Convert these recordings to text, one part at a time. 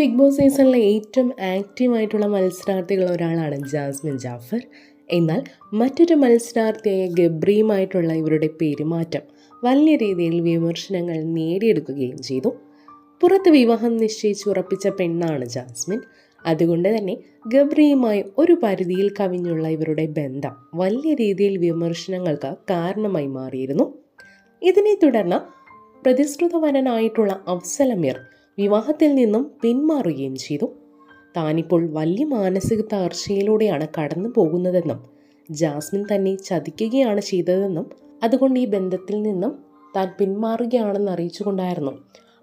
Big boss സീസണിലെ ഏറ്റവും ആക്റ്റീവായിട്ടുള്ള മത്സരാർത്ഥികൾ ഒരാളാണ് ജാസ്മിൻ ജാഫർ. എന്നാൽ മറ്റൊരു മത്സരാർത്ഥിയായ ഗബ്രിയുമായിട്ടുള്ള ഇവരുടെ പെരുമാറ്റം വലിയ രീതിയിൽ വിമർശനങ്ങൾ നേടിയെടുക്കുകയും ചെയ്തു. പുറത്ത് വിവാഹം നിശ്ചയിച്ച് ഉറപ്പിച്ച പെണ്ണാണ് ജാസ്മിൻ. അതുകൊണ്ട് തന്നെ ഗബ്രിയുമായി ഒരു പരിധിയിൽ കവിഞ്ഞുള്ള ഇവരുടെ ബന്ധം വലിയ രീതിയിൽ വിമർശനങ്ങൾക്ക് കാരണമായി മാറിയിരുന്നു. ഇതിനെ തുടർന്ന് പ്രതിശ്രുതവരനായിട്ടുള്ള അഫ്സലമീർ വിവാഹത്തിൽ നിന്നും പിന്മാറുകയും ചെയ്തു. താനിപ്പോൾ വലിയ മാനസിക തകർച്ചയിലൂടെയാണ് കടന്നു പോകുന്നതെന്നും ജാസ്മിൻ തന്നെ ചതിക്കുകയാണ് ചെയ്തതെന്നും അതുകൊണ്ട് ഈ ബന്ധത്തിൽ നിന്നും താൻ പിന്മാറുകയാണെന്ന് അറിയിച്ചുകൊണ്ടായിരുന്നു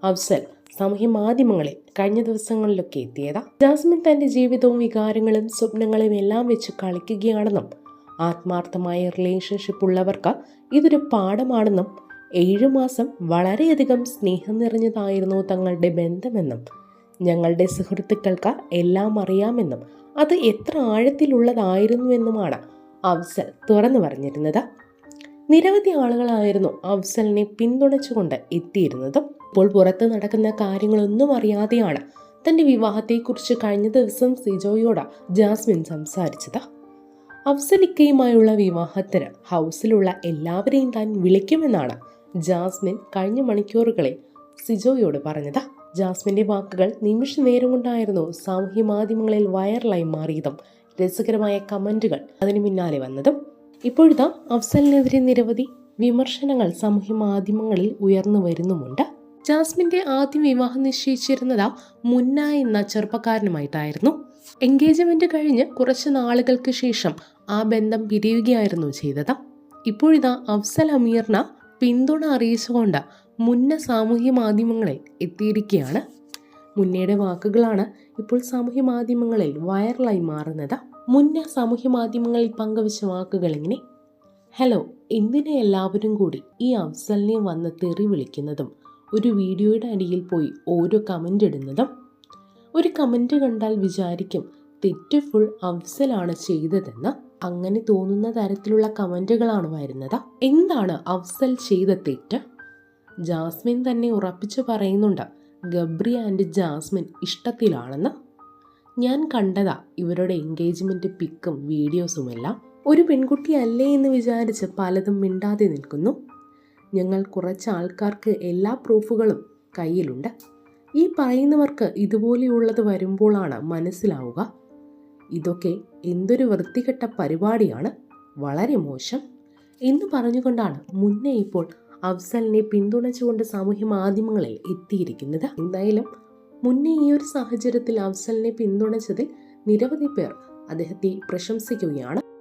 അഫ്സൽ സാമൂഹ്യ മാധ്യമങ്ങളിൽ കഴിഞ്ഞ ദിവസങ്ങളിലൊക്കെ എത്തിയത്. ജാസ്മിൻ തന്റെ ജീവിതവും വികാരങ്ങളും സ്വപ്നങ്ങളും എല്ലാം വെച്ച് കളിക്കുകയാണെന്നും ആത്മാർത്ഥമായ റിലേഷൻഷിപ്പ് ഉള്ളവർക്ക് ഇതൊരു പാഠമാണെന്നും ഏഴു മാസം വളരെയധികം സ്നേഹം നിറഞ്ഞതായിരുന്നു തങ്ങളുടെ ബന്ധമെന്നും ഞങ്ങളുടെ സുഹൃത്തുക്കൾക്ക് എല്ലാം അറിയാമെന്നും അത് എത്ര ആഴത്തിലുള്ളതായിരുന്നുവെന്നുമാണ് അഫ്സൽ തുറന്നു പറഞ്ഞിരുന്നത്. നിരവധി ആളുകളായിരുന്നു അഫ്സലിനെ പിന്തുണച്ചുകൊണ്ട് എത്തിയിരുന്നതും. ഇപ്പോൾ പുറത്ത് നടക്കുന്ന കാര്യങ്ങളൊന്നും അറിയാതെയാണ് തന്റെ വിവാഹത്തെക്കുറിച്ച് കഴിഞ്ഞ ദിവസം സിജോയോട് ജാസ്മിൻ സംസാരിച്ചത്. അഫ്സലിക്കയുമായുള്ള വിവാഹത്തിന് ഹൗസിലുള്ള എല്ലാവരെയും താൻ വിളിക്കുമെന്നാണ് ജാസ്മിൻ കഴിഞ്ഞ മണിക്കൂറുകളിൽ സിജോയോട് പറഞ്ഞത്. ജാസ്മിന്റെ വാക്കുകൾ നിമിഷ നേരം കൊണ്ടായിരുന്നു സാമൂഹ്യ മാധ്യമങ്ങളിൽ വൈറലായി മാറിയതും രസകരമായ കമന്റുകൾ അതിനു പിന്നാലെ വന്നതും. ഇപ്പോഴത്തെ അഫ്സലിനെതിരെ നിരവധി വിമർശനങ്ങൾ സാമൂഹ്യ മാധ്യമങ്ങളിൽ ഉയർന്നു വരുന്നുമുണ്ട്. ജാസ്മിന്റെ ആദ്യം വിവാഹം നിശ്ചയിച്ചിരുന്നത് മുന്ന എന്ന ചെറുപ്പക്കാരനുമായിട്ടായിരുന്നു. എൻഗേജ്മെന്റ് കഴിഞ്ഞ് കുറച്ച് നാളുകൾക്ക് ശേഷം ആ ബന്ധം പിരിയുകയായിരുന്നു ചെയ്തത്. ഇപ്പോഴിതാ അഫ്സൽ അമീറിന് പിന്തുണ അറിയിച്ചുകൊണ്ട് മുന്ന സാമൂഹ്യ മാധ്യമങ്ങളിൽ എത്തിയിരിക്കുകയാണ്. മുന്നയുടെ വാക്കുകളാണ് ഇപ്പോൾ സാമൂഹ്യ മാധ്യമങ്ങളിൽ വൈറലായി മാറുന്നത്. മുന്ന സാമൂഹ്യ മാധ്യമങ്ങളിൽ പങ്കുവച്ച വാക്കുകൾ ഇങ്ങനെ. ഹലോ എന്തിനെ എല്ലാവരും കൂടി ഈ അഫ്സലിനെ വന്ന് തെറി വിളിക്കുന്നതും ഒരു വീഡിയോയുടെ അടിയിൽ പോയി ഓരോ കമന്റ് ഇടുന്നതും? ഒരു കമന്റ് കണ്ടാൽ വിചാരിക്കും തെറ്റ് ഫുൾ അഫ്സലാണ് ചെയ്തതെന്ന്. അങ്ങനെ തോന്നുന്ന തരത്തിലുള്ള കമന്റുകളാണ് വരുന്നത്. എന്താണ് അഫ്സൽ ചെയ്ത തെറ്റ്? ജാസ്മിൻ തന്നെ ഉറപ്പിച്ചു പറയുന്നുണ്ട് ഗബ്രി ആൻഡ് ജാസ്മിൻ ഇഷ്ടത്തിലാണെന്ന്. ഞാൻ കണ്ടതാ ഇവരുടെ എൻഗേജ്മെന്റ് പിക്കും വീഡിയോസുമെല്ലാം ഒരു പെൺകുട്ടി അല്ലേ എന്ന് വിചാരിച്ച് പലതും മിണ്ടാതെ നിൽക്കുന്നു. ഞങ്ങൾ കുറച്ച് ആൾക്കാർക്ക് എല്ലാ പ്രൂഫുകളും കയ്യിലുണ്ട്. ഈ പറയുന്നവർക്ക് ഇതുപോലെയുള്ളത് വരുമ്പോഴാണ് മനസ്സിലാവുക. ഇതൊക്കെ എന്തൊരു വൃത്തികെട്ട പരിപാടിയാണ്. വളരെ മോശം. എന്ന് പറഞ്ഞുകൊണ്ടാണ് മുന്നേ ഇപ്പോൾ അഫ്സലിനെ പിന്തുണച്ചുകൊണ്ട് സാമൂഹ്യ മാധ്യമങ്ങളിൽ എത്തിയിരിക്കുന്നത്. എന്തായാലും മുന്നേ ഈ ഒരു സാഹചര്യത്തിൽ അഫ്സലിനെ പിന്തുണച്ചതിൽ നിരവധി പേർ അദ്ദേഹത്തെ പ്രശംസിക്കുകയാണ്.